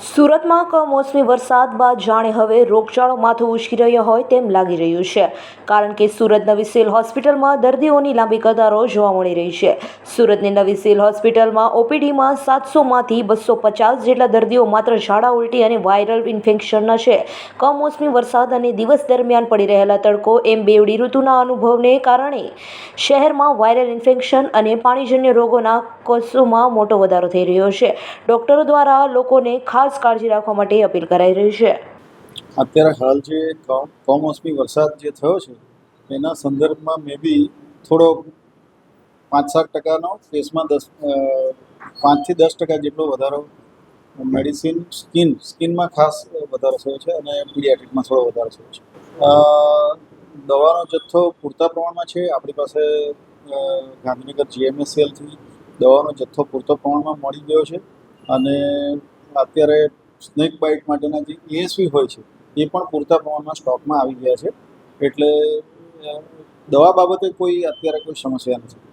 સુરતમાં કમોસમી વરસાદ બાદ જાણે હવે રોગચાળો માથું ઉશ્કી રહ્યો હોય તેમ લાગી રહ્યું છે. કારણ કે સુરત નવી સિવિલ હોસ્પિટલમાં દર્દીઓની લાંબી કતારો જોવા મળી રહી છે. સુરતની નવી સિવિલ હોસ્પિટલમાં ઓપીડીમાં સાતસોમાંથી બસો પચાસ જેટલા દર્દીઓ માત્ર ઝાડા ઉલટી અને વાયરલ ઇન્ફેક્શનના છે. કમોસમી વરસાદ અને દિવસ દરમિયાન પડી રહેલા તડકો એમ બેવડી ઋતુના અનુભવને કારણે શહેરમાં વાયરલ ઇન્ફેક્શન અને પાણીજન્ય રોગોના કોષોમાં મોટો વધારો થઈ રહ્યો છે. ડોક્ટરો દ્વારા લોકોને ખાસ કાળજી રાખવા માટે અપીલ કરાઈ રહી છે. અત્યારે હાલ જે કમ- કમોસમી વરસાદ જે થયો છે, એના સંદર્ભમાં મે બી થોડો પાંચ સાત ટકાનો કેસમાં દસ પાંચથી દસ ટકા જેટલો વધારો મેડિસિન સ્કિન સ્કિનમાં ખાસ વધારો થયો છે અને પીડિયાટ્રિકમાં થોડો વધારો થયો છે. દવાનો જથ્થો પૂરતા પ્રમાણમાં છે, આપણી પાસે ગાંધીનગર જીએમએસએલથી દવાનો જથ્થો પૂરતો પ્રમાણમાં મળી ગયો છે અને અત્યારે સ્નેક બાઇટ માટેના જે એએસવી હોય છે, એ પણ પૂરતા પ્રમાણમાં સ્ટોકમાં આવી ગયા છે. એટલે દવા બાબતે કોઈ અત્યારે કોઈ સમસ્યા નથી.